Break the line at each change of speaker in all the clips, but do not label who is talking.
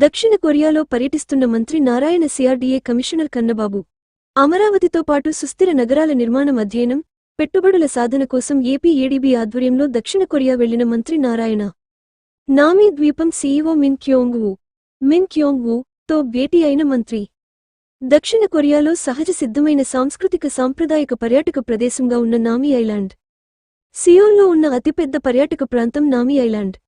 దక్షిణ కొరియాలో పర్యటిస్తున్న మంత్రి నారాయణ సిఆర్డీఏ కమిషనర్ కన్నబాబు అమరావతితో పాటు సుస్థిర నగరాల నిర్మాణం అధ్యయనం పెట్టుబడుల సాధన కోసం ఏపీ ఏడీబీ ఆధ్వర్యంలో దక్షిణ కొరియా వెళ్ళిన మంత్రి నారాయణ నామీ ద్వీపం సీఈఓ మిన్ క్యోంగ్ వు మిన్ క్యోంగ్ వు తో భేటీ అయిన మంత్రి. దక్షిణ కొరియాలో సహజ సిద్ధమైన సాంస్కృతిక సాంప్రదాయక పర్యాటక ప్రదేశంగా ఉన్న నామీ ఐలాండ్. సియోల్లో ఉన్న అతిపెద్ద పర్యాటక ప్రాంతం నామీ ఐలాండ్.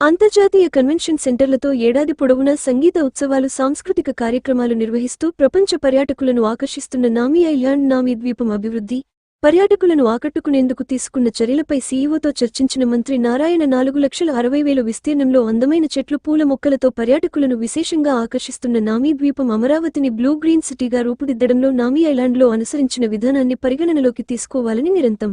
అంతర్జాతీయ కన్వెన్షన్ సెంటర్లతో ఏడాది పొడవునా సంగీత ఉత్సవాలు సాంస్కృతిక కార్యక్రమాలు నిర్వహిస్తూ ప్రపంచ పర్యాటకులను ఆకర్షిస్తున్న నామీ ఐలాండ్ నామీ ద్వీపం అభివృద్ధి పర్యాటకులను ఆకట్టుకునేందుకు తీసుకున్న చర్యలపై సీఈఓతో చర్చించిన మంత్రి నారాయణ నాలుగు లక్షల అరవై వేల విస్తీర్ణంలో అందమైన చెట్లు పూల మొక్కలతో పర్యాటకులను విశేషంగా ఆకర్షిస్తున్న నామీ ద్వీపం అమరావతిని బ్లూ గ్రీన్ సిటీగా రూపుదిద్దడంలో నామీ ఐలాండ్లో అనుసరించిన విధానాన్ని పరిగణనలోకి తీసుకోవాలని నిరంతం